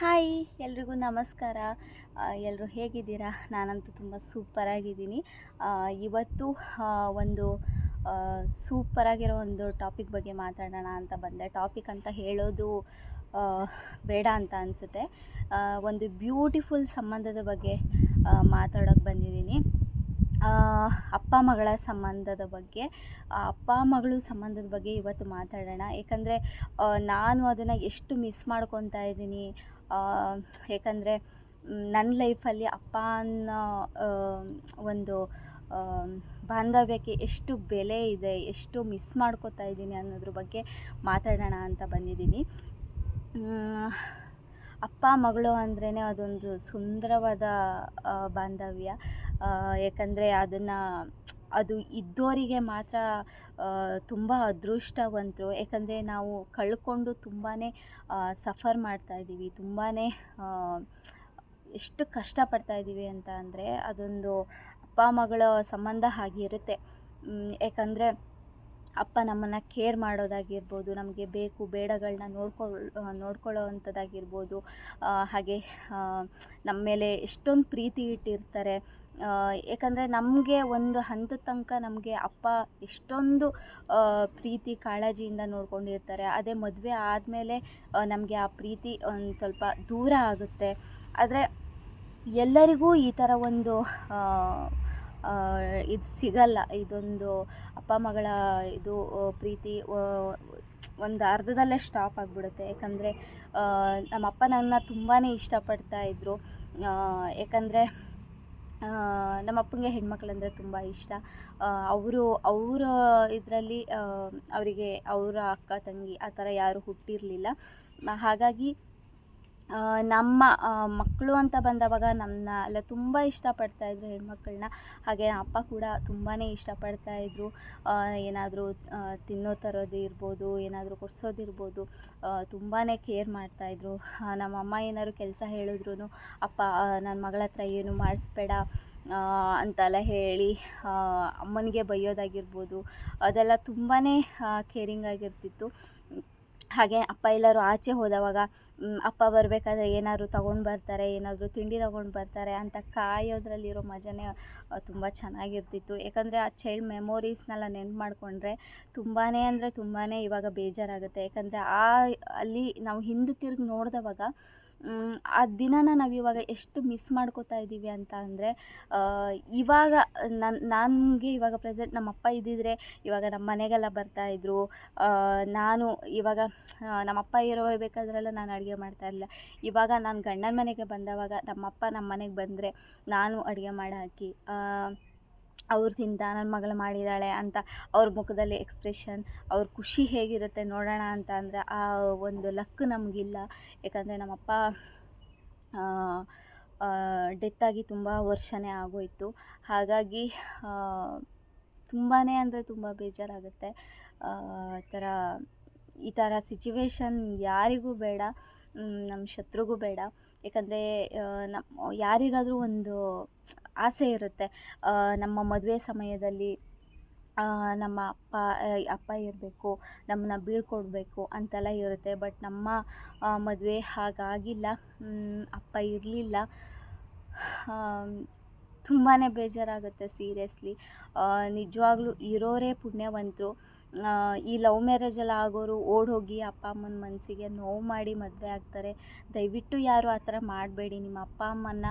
Hi ಎಲ್ರಿಗೂ ನಮಸ್ಕಾರ. ಎಲ್ಲರೂ ಹೇಗಿದ್ದೀರಾ? ನಾನಂತೂ ತುಂಬ ಸೂಪರಾಗಿದ್ದೀನಿ. ಇವತ್ತು ಒಂದು ಸೂಪರಾಗಿರೋ ಒಂದು ಟಾಪಿಕ್ ಬಗ್ಗೆ ಮಾತಾಡೋಣ ಅಂತ ಬಂದೆ. ಟಾಪಿಕ್ ಅಂತ ಹೇಳೋದು ಬೇಡ ಅಂತ ಅನಿಸುತ್ತೆ. ಒಂದು ಬ್ಯೂಟಿಫುಲ್ ಸಂಬಂಧದ ಬಗ್ಗೆ ಮಾತಾಡೋಕ್ಕೆ ಬಂದಿದ್ದೀನಿ. ಅಪ್ಪ ಮಗಳ ಸಂಬಂಧದ ಬಗ್ಗೆ ಅಪ್ಪ ಮಗಳು ಸಂಬಂಧದ ಬಗ್ಗೆ ಇವತ್ತು ಮಾತಾಡೋಣ. ಏಕೆಂದರೆ ನಾನು ಅದನ್ನು ಎಷ್ಟು ಮಿಸ್ ಮಾಡ್ಕೊತಾ ಇದ್ದೀನಿ. ಏಕೆಂದರೆ ನನ್ನ ಲೈಫಲ್ಲಿ ಅಪ್ಪ ಅನ್ನೋ ಒಂದು ಬಾಂಧವ್ಯಕ್ಕೆ ಎಷ್ಟು ಬೆಲೆ ಇದೆ, ಎಷ್ಟು ಮಿಸ್ ಮಾಡ್ಕೋತಾ ಇದ್ದೀನಿ ಅನ್ನೋದ್ರ ಬಗ್ಗೆ ಮಾತಾಡೋಣ ಅಂತ ಬಂದಿದ್ದೀನಿ. ಅಪ್ಪ, ಮಗಳು ಅಂದ್ರೇ ಅದೊಂದು ಸುಂದರವಾದ ಬಾಂಧವ್ಯ. ಯಾಕಂದರೆ ಅದನ್ನು ಅದು ಇದ್ದೋರಿಗೆ ಮಾತ್ರ ತುಂಬ ಅದೃಷ್ಟವಂತರು. ಯಾಕಂದರೆ ನಾವು ಕಳ್ಕೊಂಡು ತುಂಬಾ ಸಫರ್ ಮಾಡ್ತಾ ಇದ್ದೀವಿ. ತುಂಬಾ ಎಷ್ಟು ಕಷ್ಟಪಡ್ತಾ ಇದ್ದೀವಿ ಅಂತ ಅಂದರೆ ಅದೊಂದು ಅಪ್ಪ, ಮಗಳ ಸಂಬಂಧ ಹಾಗಿರುತ್ತೆ. ಏಕೆಂದರೆ ಅಪ್ಪ ನಮ್ಮನ್ನು ಕೇರ್ ಮಾಡೋದಾಗಿರ್ಬೋದು ನಮಗೆ ಬೇಕು ಬೇಡಗಳನ್ನ ನೋಡ್ಕೊಳ್ ನೋಡ್ಕೊಳ್ಳೋ ಅಂಥದ್ದಾಗಿರ್ಬೋದು ಆ, ಹಾಗೆ ನಮ್ಮ ಮೇಲೆ ಎಷ್ಟೊಂದು ಪ್ರೀತಿ ಇಟ್ಟಿರ್ತಾರೆ. ಏಕೆಂದರೆ ನಮಗೆ ಒಂದು ಹಂತದ ತನಕ ನಮಗೆ ಅಪ್ಪ ಎಷ್ಟೊಂದು ಪ್ರೀತಿ ಕಾಳಜಿಯಿಂದ ನೋಡ್ಕೊಂಡಿರ್ತಾರೆ. ಅದೇ ಮದುವೆ ಆದಮೇಲೆ ನಮಗೆ ಆ ಪ್ರೀತಿ ಒಂದು ಸ್ವಲ್ಪ ದೂರ ಆಗುತ್ತೆ. ಆದರೆ ಎಲ್ಲರಿಗೂ ಈ ಥರ ಒಂದು ಇದು ಸಿಗಲ್ಲ. ಇದೊಂದು ಅಪ್ಪ, ಮಗಳ ಇದು ಪ್ರೀತಿ ಒಂದು ಅರ್ಧದಲ್ಲೇ ಸ್ಟಾಪ್ ಆಗಿಬಿಡುತ್ತೆ. ಯಾಕಂದರೆ ನಮ್ಮಪ್ಪ ನನ್ನ ತುಂಬಾ ಇಷ್ಟಪಡ್ತಾ ಇದ್ದರು ಯಾಕಂದರೆ ನಮ್ಮ ಅಪ್ಪಂಗೆ ಹೆಣ್ಮಕ್ಳಂದರೆ ತುಂಬ ಇಷ್ಟ. ಅವರು, ಅವರ ಇದರಲ್ಲಿ ಅವರಿಗೆ ಅವರ ಅಕ್ಕ, ತಂಗಿ ಆ ಥರ ಯಾರೂ ಹುಟ್ಟಿರಲಿಲ್ಲ. ಹಾಗಾಗಿ ನಮ್ಮ ಮಕ್ಕಳು ಅಂತ ಬಂದವಾಗ ನನ್ನ ಎಲ್ಲ ತುಂಬ ಇಷ್ಟಪಡ್ತಾಯಿದ್ರು ಹೆಣ್ಮಕ್ಕಳನ್ನ ಹಾಗೆ ಅಪ್ಪ ಕೂಡ ತುಂಬಾ ಇಷ್ಟಪಡ್ತಾಯಿದ್ರು. ಏನಾದರೂ ತಿನ್ನೋ ತರೋದು ಇರ್ಬೋದು, ಏನಾದರೂ ಕೊಡಿಸೋದಿರ್ಬೋದು ತುಂಬಾ ಕೇರ್ ಮಾಡ್ತಾಯಿದ್ರು. ನಮ್ಮ ಅಮ್ಮ ಏನಾದ್ರು ಕೆಲಸ ಹೇಳಿದ್ರು ಅಪ್ಪ ನನ್ನ ಮಗಳ ಹತ್ರ ಏನು ಮಾಡಿಸ್ಬೇಡ ಅಂತೆಲ್ಲ ಹೇಳಿ ಅಮ್ಮನಿಗೆ ಬೈಯೋದಾಗಿರ್ಬೋದು, ಅದೆಲ್ಲ ತುಂಬಾ ಕೇರಿಂಗ್ ಆಗಿರ್ತಿತ್ತು. ಹಾಗೆ ಅಪ್ಪ ಎಲ್ಲರೂ ಆಚೆ ಹೋದವಾಗ ಅಪ್ಪ ಬರಬೇಕಾದ್ರೆ ಏನಾದ್ರು ತಗೊಂಡು ಬರ್ತಾರೆ, ಏನಾದರೂ ತಿಂಡಿ ತಗೊಂಡು ಬರ್ತಾರೆ ಅಂತ ಕಾಯೋದ್ರಲ್ಲಿರೋ ಮಜಾನೇ ತುಂಬ ಚೆನ್ನಾಗಿರ್ತಿತ್ತು. ಯಾಕಂದರೆ ಆ ಚೈಲ್ಡ್ ಮೆಮೊರೀಸ್ನೆಲ್ಲ ನೆನ್ಪು ಮಾಡಿಕೊಂಡ್ರೆ ತುಂಬಾ ಅಂದರೆ ತುಂಬಾ ಇವಾಗ ಬೇಜಾರಾಗುತ್ತೆ. ಯಾಕಂದರೆ ಆ, ಅಲ್ಲಿ ನಾವು ಹಿಂದೆ ತಿರುಗಿ ನೋಡಿದವಾಗ ಆ ದಿನನ ನಾವು ಇವಾಗ ಎಷ್ಟು ಮಿಸ್ ಮಾಡ್ಕೋತಾ ಇದ್ದೀವಿ ಅಂತ ಅಂದರೆ ಇವಾಗ ನನ್ನ ನನಗೆ ಇವಾಗ ಪ್ರೆಸೆಂಟ್ ನಮ್ಮ ಅಪ್ಪ ಇದ್ದಿದ್ರೆ ಇವಾಗ ನಮ್ಮ ಮನೆಗೆಲ್ಲ ಬರ್ತಾಯಿದ್ರು ನಾನು ಇವಾಗ ನಮ್ಮ ಅಪ್ಪ ಇರೋ ಇರಬೇಕಾದ್ರೆಲ್ಲ ನಾನು ಅಡುಗೆ ಮಾಡ್ತಾ ಇರಲಿಲ್ಲ. ಇವಾಗ ನಾನು ಗಂಡನ ಮನೆಗೆ ಬಂದವಾಗ ನಮ್ಮಪ್ಪ ನಮ್ಮ ಮನೆಗೆ ಬಂದರೆ ನಾನು ಅಡುಗೆ ಮಾಡಿ ಹಾಕಿ. ಅವ್ರು ತಿಂತ ನನ್ನ ಮಗಳು ಮಾಡಿದ್ದಾಳೆ ಅಂತ ಅವ್ರ ಮುಖದಲ್ಲಿ ಎಕ್ಸ್ಪ್ರೆಷನ್ ಅವ್ರ ಖುಷಿ ಹೇಗಿರುತ್ತೆ ನೋಡೋಣ ಅಂತ ಅಂದರೆ ಆ ಒಂದು ಲಕ್ ನಮಗಿಲ್ಲ. ಯಾಕಂದರೆ ನಮ್ಮಪ್ಪ ಡೆತ್ತಾಗಿ ತುಂಬ ವರ್ಷನೇ ಆಗೋಯಿತು. ಹಾಗಾಗಿ ತುಂಬಾ ಅಂದರೆ ತುಂಬ ಬೇಜಾರಾಗುತ್ತೆ. ಆ, ಥರ, ಈ ಥರ ಸಿಚುವೇಶನ್ ಯಾರಿಗೂ ಬೇಡ ನಮ್ಮ ಶತ್ರುಗೂ ಬೇಡ. ಯಾಕಂದರೆ ನಮ್ಮ ಯಾರಿಗಾದರೂ ಒಂದು ಆಸೆ ಇರುತ್ತೆ. ನಮ್ಮ ಮದುವೆ ಸಮಯದಲ್ಲಿ ನಮ್ಮ ಅಪ್ಪ ಅಪ್ಪ ಇರಬೇಕು, ನಮ್ಮನ್ನ ಬೀಳ್ಕೊಡ್ಬೇಕು ಅಂತೆಲ್ಲ ಇರುತ್ತೆ. ಬಟ್ ನಮ್ಮ ಮದುವೆ ಹಾಗಾಗಿಲ್ಲ. ಅಪ್ಪ ಇರಲಿಲ್ಲ. ತುಂಬಾ ಬೇಜಾರಾಗುತ್ತೆ, ಸೀರಿಯಸ್ಲಿ. ನಿಜವಾಗ್ಲೂ ಇರೋರೇ ಪುಣ್ಯವಂತರು. ಈ ಲವ್ ಮ್ಯಾರೇಜ್ ಎಲ್ಲ ಆಗೋರು ಓಡಿ ಹೋಗಿ ಅಪ್ಪ ಅಮ್ಮನ ಮನಸ್ಸಿಗೆ ನೋವು ಮಾಡಿ ಮದುವೆ ಆಗ್ತಾರೆ. ದಯವಿಟ್ಟು ಯಾರು ಆ ಥರ ಮಾಡಬೇಡಿ. ನಿಮ್ಮ ಅಪ್ಪ ಅಮ್ಮನ್ನ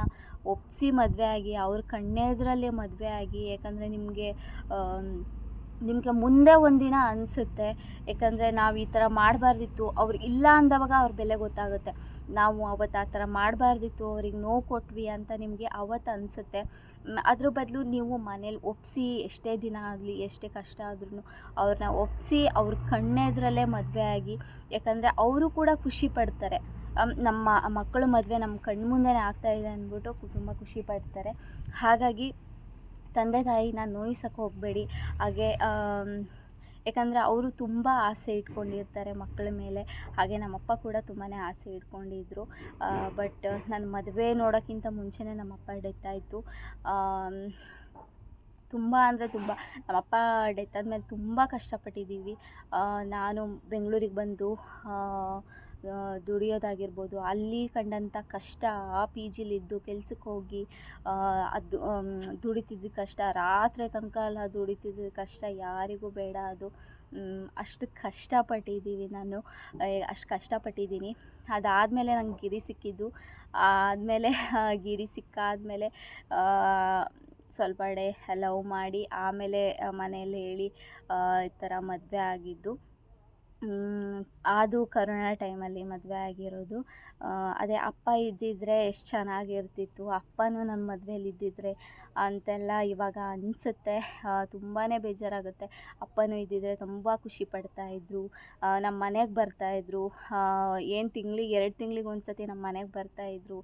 ಒಪ್ಪಿಸಿ ಮದುವೆ ಆಗಿ, ಅವ್ರ ಕಣ್ಣೆದುರಲ್ಲೇ ಮದುವೆ ಆಗಿ, ಯಾಕಂದರೆ ನಿಮಗೆ ನಿಮಗೆ ಮುಂದೆ ಒಂದಿನ ಅನಿಸುತ್ತೆ. ಯಾಕಂದರೆ ನಾವು ಈ ಥರ ಮಾಡಬಾರ್ದಿತ್ತು, ಅವ್ರು ಇಲ್ಲ ಅಂದವಾಗ ಅವ್ರ ಬೆಲೆ ಗೊತ್ತಾಗುತ್ತೆ. ನಾವು ಅವತ್ತು ಆ ಥರ ಮಾಡಬಾರ್ದಿತ್ತು, ಅವ್ರಿಗೆ ನೋವು ಕೊಟ್ವಿ ಅಂತ ನಿಮಗೆ ಅವತ್ತು ಅನಿಸುತ್ತೆ. ಅದ್ರ ಬದಲು ನೀವು ಮನೇಲಿ ಒಪ್ಪಿಸಿ ಎಷ್ಟೇ ದಿನ ಆಗಲಿ, ಎಷ್ಟೇ ಕಷ್ಟ ಆದ್ರೂ ಅವ್ರನ್ನ ಒಪ್ಪಿಸಿ ಅವ್ರ ಕಣ್ಣೆದ್ರಲ್ಲೇ ಮದುವೆ ಆಗಿ, ಯಾಕಂದರೆ ಅವರು ಕೂಡ ಖುಷಿ ಪಡ್ತಾರೆ. ನಮ್ಮ ಮಕ್ಕಳು ಮದುವೆ ನಮ್ಮ ಕಣ್ಮುಂದೆನೇ ಆಗ್ತಾಯಿದೆ ಅಂದ್ಬಿಟ್ಟು ತುಂಬ ಖುಷಿ ಪಡ್ತಾರೆ. ಹಾಗಾಗಿ ತಂದೆ ತಾಯಿನ ನೋಯಿಸೋಕ್ಕೆ ಹೋಗಬೇಡಿ. ಹಾಗೆ ಯಾಕಂದರೆ ಅವರು ತುಂಬ ಆಸೆ ಇಟ್ಕೊಂಡಿರ್ತಾರೆ ಮಕ್ಕಳ ಮೇಲೆ. ಹಾಗೆ ನಮ್ಮಪ್ಪ ಕೂಡ ತುಂಬಾ ಆಸೆ ಇಟ್ಕೊಂಡಿದ್ರು. ಬಟ್ ನನ್ನ ಮದುವೆ ನೋಡೋಕ್ಕಿಂತ ಮುಂಚೆನೇ ನಮ್ಮಪ್ಪ ಡೆತ್ ಆಯಿತು ತುಂಬ ಅಂದರೆ ತುಂಬ. ನಮ್ಮಪ್ಪ ಡೆತ್ ಆದಮೇಲೆ ತುಂಬ ಕಷ್ಟಪಟ್ಟಿದ್ದೀವಿ. ನಾನು ಬೆಂಗಳೂರಿಗೆ ಬಂದು ದುಡಿಯೋದಾಗಿರ್ಬೋದು, ಅಲ್ಲಿ ಕಂಡಂಥ ಕಷ್ಟ, ಆ ಪಿ ಜಿಲಿದ್ದು ಕೆಲ್ಸಕ್ಕೆ ಹೋಗಿ ಅದು ದುಡಿತಿದ್ದ ಕಷ್ಟ, ರಾತ್ರಿ ತನಕ ಎಲ್ಲ ದುಡಿತಿದ್ದ ಕಷ್ಟ, ಯಾರಿಗೂ ಬೇಡ ಅದು. ಅಷ್ಟು ಕಷ್ಟಪಟ್ಟಿದ್ದೀವಿ ನಾನು. ಅಷ್ಟು ಕಷ್ಟಪಟ್ಟಿದ್ದೀನಿ. ಅದಾದಮೇಲೆ ನಂಗೆ ಗಿರಿ ಸಿಕ್ಕಿದ್ದು. ಆದಮೇಲೆ ಗಿರಿ ಸಿಕ್ಕಾದಮೇಲೆ ಸ್ವಲ್ಪ ಡೇ ಲವ್ ಮಾಡಿ, ಆಮೇಲೆ ಮನೆಯಲ್ಲಿ ಹೇಳಿ ಈ ಥರ ಮದುವೆ ಆಗಿದ್ದು. ಅದು ಕರೋನಾ ಟೈಮಲ್ಲಿ ಮದುವೆ ಆಗಿರೋದು. ಅದೇ ಅಪ್ಪ ಇದ್ದಿದ್ದರೆ ಎಷ್ಟು ಚೆನ್ನಾಗಿರ್ತಿತ್ತು. ಅಪ್ಪನೂ ನನ್ನ ಮದ್ವೆಲಿ ಇದ್ದಿದ್ರೆ ಅಂತೆಲ್ಲ ಇವಾಗ ಅನಿಸುತ್ತೆ. ತುಂಬಾ ಬೇಜಾರಾಗುತ್ತೆ. ಅಪ್ಪನೂ ಇದ್ದಿದ್ದರೆ ತುಂಬ ಖುಷಿ ಪಡ್ತಾಯಿದ್ರು ನಮ್ಮ ಮನೆಗೆ ಬರ್ತಾಯಿದ್ರು ಏನು ತಿಂಗ್ಳಿಗೆ, ಎರಡು ತಿಂಗ್ಳಿಗೆ ಒಂದು ಸತಿ ನಮ್ಮ ಮನೆಗೆ ಬರ್ತಾಯಿದ್ರು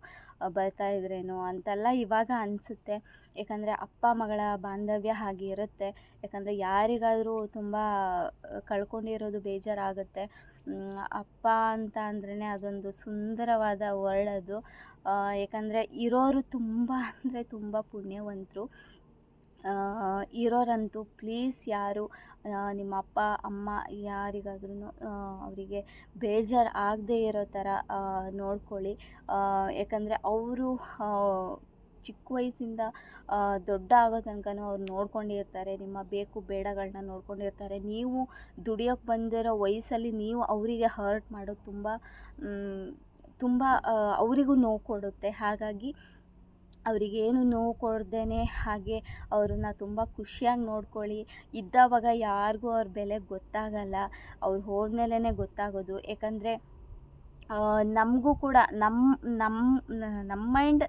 ಬರ್ತಾಯಿದ್ರೇನೋ ಅಂತೆಲ್ಲ ಇವಾಗ ಅನಿಸುತ್ತೆ. ಏಕೆಂದರೆ ಅಪ್ಪ, ಮಗಳ ಬಾಂಧವ್ಯ ಹಾಗೆ ಇರುತ್ತೆ. ಯಾಕಂದರೆ ಯಾರಿಗಾದರೂ ತುಂಬ ಕಳ್ಕೊಂಡಿರೋದು ಬೇಜಾರಾಗುತ್ತೆ. ಅಪ್ಪ ಅಂತ ಅಂದ್ರೇ ಅದೊಂದು ಸುಂದರವಾದ ವರ್ಡ್ ಅದು ಏಕೆಂದರೆ ಇರೋರು ತುಂಬ ಅಂದರೆ ತುಂಬ ಪುಣ್ಯವಂತರು. ಇರೋರಂತೂ ಪ್ಲೀಸ್ ಯಾರು ನಿಮ್ಮ ಅಪ್ಪ ಅಮ್ಮ ಯಾರಿಗಾದ್ರೂ ಅವರಿಗೆ ಬೇಜಾರು ಆಗದೇ ಇರೋ ಥರ ನೋಡ್ಕೊಳ್ಳಿ. ಯಾಕಂದರೆ ಅವರು ಚಿಕ್ಕ ವಯಸ್ಸಿಂದ ದೊಡ್ಡ ಆಗೋ ತನಕನೂ ಅವ್ರು ನೋಡ್ಕೊಂಡಿರ್ತಾರೆ. ನಿಮ್ಮ ಬೇಕು ಬೇಡಗಳನ್ನ ನೋಡ್ಕೊಂಡಿರ್ತಾರೆ. ನೀವು ದುಡಿಯೋಕ್ಕೆ ಬಂದಿರೋ ವಯಸ್ಸಲ್ಲಿ ನೀವು ಅವರಿಗೆ ಹರ್ಟ್ ಮಾಡೋದು ತುಂಬ ತುಂಬ ಅವರಿಗೂ ನೋವು ಕೊಡುತ್ತೆ. ಹಾಗಾಗಿ ಅವರಿಗೇನು ನೋವು ಕೊಡ್ದೇ ಹಾಗೆ ಅವ್ರನ್ನ ತುಂಬ ಖುಷಿಯಾಗಿ ನೋಡ್ಕೊಳ್ಳಿ. ಇದ್ದಾಗ ಯಾರಿಗೂ ಅವ್ರ ಬೆಲೆ ಗೊತ್ತಾಗಲ್ಲ. ಅವ್ರು ಹೋದ್ಮೇಲೆ ಗೊತ್ತಾಗೋದು. ಯಾಕಂದರೆ ನಮಗೂ ಕೂಡ ನಮ್ಮ ನಮ್ಮ ನಮ್ಮ ಮೈಂಡ್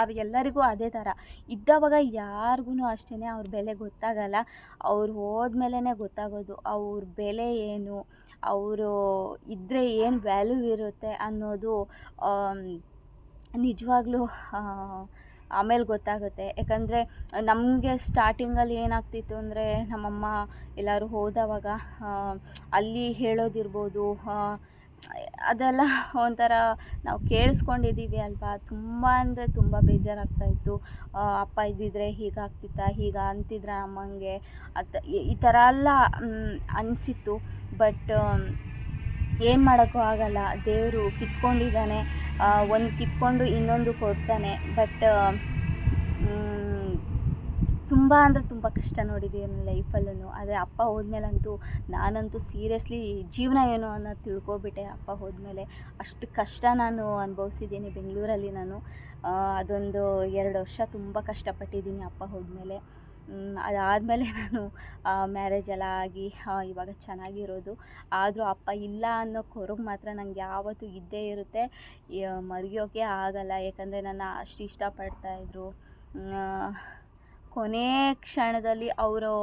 ಅದು ಎಲ್ಲರಿಗೂ ಅದೇ ಥರ. ಇದ್ದಾಗ ಯಾರಿಗೂ ಅಷ್ಟೇ ಅವ್ರ ಬೆಲೆ ಗೊತ್ತಾಗಲ್ಲ. ಅವ್ರು ಹೋದ್ಮೇಲೆ ಗೊತ್ತಾಗೋದು ಅವ್ರ ಬೆಲೆ ಏನು, ಅವರು ಇದ್ದರೆ ಏನು ವ್ಯಾಲ್ಯೂ ಇರುತ್ತೆ ಅನ್ನೋದು ನಿಜವಾಗ್ಲೂ ಆಮೇಲೆ ಗೊತ್ತಾಗುತ್ತೆ. ಯಾಕಂದರೆ, ನಮಗೆ ಸ್ಟಾರ್ಟಿಂಗಲ್ಲಿ ಏನಾಗ್ತಿತ್ತು ಅಂದರೆ, ನಮ್ಮಮ್ಮ ಎಲ್ಲರೂ ಹೋದವಾಗ ಅಲ್ಲಿ ಹೇಳೋದಿರ್ಬೋದು ಅದೆಲ್ಲ ಒಂಥರ ನಾವು ಕೇಳಿಸ್ಕೊಂಡಿದ್ದೀವಿ ಅಲ್ವಾ? ತುಂಬ ಅಂದರೆ ತುಂಬ ಬೇಜಾರಾಗ್ತಾಯಿತ್ತು. ಅಪ್ಪ ಇದ್ದಿದ್ರೆ ಹೀಗಾಗ್ತಿತ್ತ? ಹೀಗೆ ಅಂತಿದ್ರೆ ಅಮ್ಮಂಗೆ ಅತ್, ಈ ಥರ ಎಲ್ಲ ಅನಿಸಿತ್ತು. ಬಟ್ ಏನು ಮಾಡೋಕ್ಕೂ ಆಗಲ್ಲ. ದೇವರು ಕಿತ್ಕೊಂಡಿದ್ದಾನೆ. ಒಂದು ಕಿತ್ಕೊಂಡು ಇನ್ನೊಂದು ಕೊಡ್ತಾನೆ. ಬಟ್ ತುಂಬ ಅಂದರೆ ತುಂಬ ಕಷ್ಟ ನೋಡಿದ್ದೀವಿ ನನ್ನ ಲೈಫಲ್ಲೂ ಆದರೆ ಅಪ್ಪ ಹೋದ್ಮೇಲಂತೂ ನಾನಂತೂ ಸೀರಿಯಸ್ಲಿ ಜೀವನ ಏನು ಅನ್ನೋದು ತಿಳ್ಕೊಬಿಟ್ಟೆ ಅಪ್ಪ ಹೋದ್ಮೇಲೆ. ಅಷ್ಟು ಕಷ್ಟ ನಾನು ಅನುಭವಿಸಿದ್ದೀನಿ ಬೆಂಗಳೂರಲ್ಲಿ ನಾನು. ಅದೊಂದು ಎರಡು ವರ್ಷ ತುಂಬ ಕಷ್ಟಪಟ್ಟಿದ್ದೀನಿ ಅಪ್ಪ ಹೋದ್ಮೇಲೆ. ಅದಾದಮೇಲೆ ನಾನು ಮ್ಯಾರೇಜ್ ಎಲ್ಲ ಆಗಿ ಇವಾಗ ಚೆನ್ನಾಗಿರೋದು. ಆದರೂ ಅಪ್ಪ ಇಲ್ಲ ಅನ್ನೋ ಕೊರಗು ಮಾತ್ರ ನಂಗೆ ಯಾವತ್ತೂ ಇದ್ದೇ ಇರುತ್ತೆ. ಮರೆಯೋಕೆ ಆಗಲ್ಲ. ಯಾಕಂದರೆ ನನ್ನ ಅಷ್ಟು ಇಷ್ಟಪಡ್ತಾಯಿದ್ರು ಕೊನೇ ಕ್ಷಣದಲ್ಲಿ ಅವರು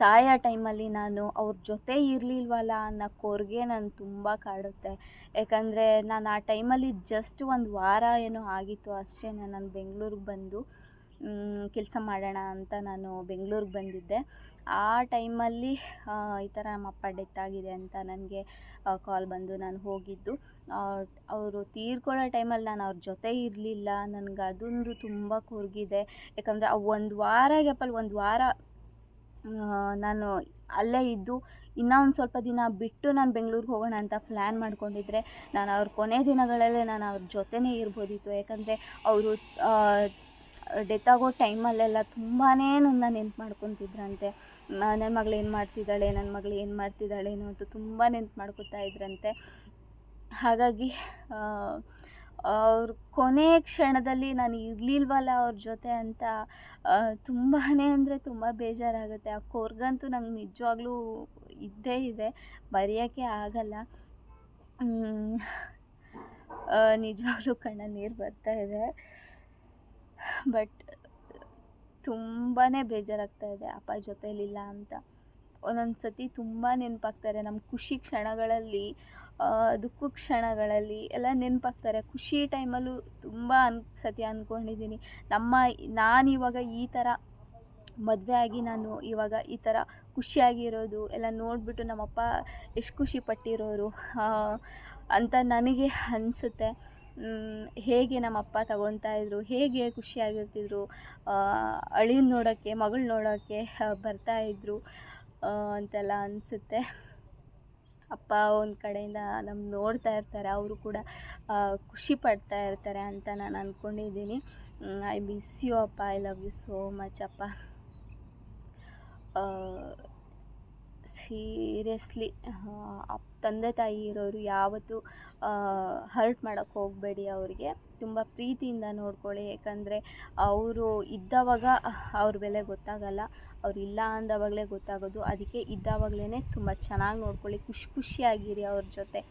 ಸಾಯೋ ಟೈಮಲ್ಲಿ ನಾನು ಅವ್ರ ಜೊತೆ ಇರಲಿಲ್ವಲ್ಲ ಅನ್ನೋ ಕೊರಗೆ ನಾನು ತುಂಬ ಕಾಡುತ್ತೆ. ಯಾಕಂದರೆ ನಾನು ಆ ಟೈಮಲ್ಲಿ ಜಸ್ಟ್ ಒಂದು ವಾರ ಏನೋ ಆಗಿತ್ತು ಅಷ್ಟೇ ನಾನು ಬೆಂಗಳೂರಿಗೆ ಬಂದು ಕೆಲಸ ಮಾಡೋಣ ಅಂತ ನಾನು ಬೆಂಗ್ಳೂರಿಗೆ ಬಂದಿದ್ದೆ. ಆ ಟೈಮಲ್ಲಿ ಈ ಥರ ನಮ್ಮಪ್ಪ ಡೆತ್ ಆಗಿದೆ ಅಂತ ನನಗೆ ಕಾಲ್ ಬಂದು ನಾನು ಹೋಗಿದ್ದು. ಅವರು ತೀರ್ಕೊಳ್ಳೋ ಟೈಮಲ್ಲಿ ನಾನು ಅವ್ರ ಜೊತೆ ಇರಲಿಲ್ಲ. ನನಗೆ ಅದೊಂದು ತುಂಬ ಕೂರ್ಗಿದೆ. ಯಾಕಂದರೆ ಆ ಒಂದು ವಾರ ಗ್ಯಾಪಲ್ಲಿ ಒಂದು ವಾರ ನಾನು ಅಲ್ಲೇ ಇದ್ದು, ಇನ್ನೂ ಒಂದು ಸ್ವಲ್ಪ ದಿನ ಬಿಟ್ಟು ನಾನು ಬೆಂಗ್ಳೂರಿಗೆ ಹೋಗೋಣ ಅಂತ ಪ್ಲ್ಯಾನ್ ಮಾಡ್ಕೊಂಡಿದ್ರೆ, ನಾನು ಅವ್ರ ಕೊನೆ ದಿನಗಳಲ್ಲೇ ನಾನು ಅವ್ರ ಜೊತೆನೇ ಇರ್ಬೋದಿತ್ತು. ಯಾಕಂದರೆ ಅವರು ಡೆತ್ ಆಗೋ ಟೈಮಲ್ಲೆಲ್ಲ ತುಂಬಾ ನನ್ನ ನೆನ್ಪು ಮಾಡ್ಕೊತಿದ್ರಂತೆ. ನನ್ನ ಮಗಳು ಏನು ಮಾಡ್ತಿದ್ದಾಳೆ ನನ್ನ ಮಗಳು ಏನು ಮಾಡ್ತಿದ್ದಾಳೇನೋ ಅಂತ ತುಂಬ ನೆನ್ಪು ಮಾಡ್ಕೊತಾ ಇದ್ರಂತೆ. ಹಾಗಾಗಿ ಅವ್ರ ಕೊನೆ ಕ್ಷಣದಲ್ಲಿ ನಾನು ಇರಲಿಲ್ವಲ್ಲ ಅವ್ರ ಜೊತೆ ಅಂತ ತುಂಬಾ ಅಂದರೆ ತುಂಬ ಬೇಜಾರಾಗುತ್ತೆ. ಆ ಕೋರ್ಗಂತೂ ನಂಗೆ ನಿಜವಾಗ್ಲೂ ಇದ್ದೇ ಇದೆ, ಬರೆಯೋಕ್ಕೆ ಆಗಲ್ಲ. ನಿಜವಾಗ್ಲೂ ಕಣ್ಣ ನೀರು ಬರ್ತಾ ಇದೆ. ಬಟ್ ತುಂಬಾ ಬೇಜಾರಾಗ್ತಾ ಇದೆ ಅಪ್ಪ ಜೊತೆಯಲ್ಲಿಲ್ಲ ಅಂತ. ಒಂದೊಂದು ಸತಿ ತುಂಬ ನೆನಪಾಗ್ತಾರೆ ನಮ್ಮ ಖುಷಿ ಕ್ಷಣಗಳಲ್ಲಿ ದುಃಖ ಕ್ಷಣಗಳಲ್ಲಿ ಎಲ್ಲ ನೆನಪಾಗ್ತಾರೆ. ಖುಷಿ ಟೈಮಲ್ಲೂ ತುಂಬ ಅನ್ ಸತಿ ಅಂದ್ಕೊಂಡಿದ್ದೀನಿ ನಮ್ಮ ನಾನು ಇವಾಗ ಈ ಥರ ಮದುವೆ ಆಗಿ ನಾನು ಇವಾಗ ಈ ಥರ ಖುಷಿಯಾಗಿರೋದು ಎಲ್ಲ ನೋಡಿಬಿಟ್ಟು ನಮ್ಮಪ್ಪ ಎಷ್ಟು ಖುಷಿ ಪಟ್ಟಿರೋರು ಅಂತ ನನಗೆ ಅನಿಸುತ್ತೆ. ಹೇಗೆ ನಮ್ಮ ಅಪ್ಪ ತಗೊತಾ ಇದ್ರು, ಹೇಗೆ ಖುಷಿಯಾಗಿರ್ತಿದ್ರು ಅಳಿನ ನೋಡೋಕ್ಕೆ, ಮಗಳು ನೋಡೋಕ್ಕೆ ಬರ್ತಾಯಿದ್ರು ಅಂತೆಲ್ಲ ಅನಿಸುತ್ತೆ. ಅಪ್ಪ ಒಂದು ಕಡೆಯಿಂದ ನಮ್ಮ ನೋಡ್ತಾ ಇರ್ತಾರೆ, ಅವರು ಕೂಡ ಖುಷಿ ಪಡ್ತಾ ಇರ್ತಾರೆ ಅಂತ ನಾನು ಅಂದ್ಕೊಂಡಿದ್ದೀನಿ ಐ ಮಿಸ್ ಯು ಅಪ್ಪ I love you so much ಅಪ್ಪ. ಸೀರಿಯಸ್ಲಿ ತಂದೆ ತಾಯಿ ಇರೋರು ಯಾವತ್ತೂ ಹರ್ಟ್ ಮಾಡೋಕ್ಕೆ ಹೋಗಬೇಡಿ ಅವರಿಗೆ. ತುಂಬ ಪ್ರೀತಿಯಿಂದ ನೋಡ್ಕೊಳ್ಳಿ. ಯಾಕಂದರೆ ಅವರು ಇದ್ದವಾಗ ಅವ್ರ ಬೆಲೆ ಗೊತ್ತಾಗಲ್ಲ. ಅವ್ರು ಇಲ್ಲ ಅಂದವಾಗಲೇ ಗೊತ್ತಾಗೋದು. ಅದಕ್ಕೆ ಇದ್ದಾವಾಗಲೇ ತುಂಬ ಚೆನ್ನಾಗಿ ನೋಡ್ಕೊಳ್ಳಿ. ಖುಷಿ ಖುಷಿಯಾಗಿರಿ ಅವ್ರ ಜೊತೆ.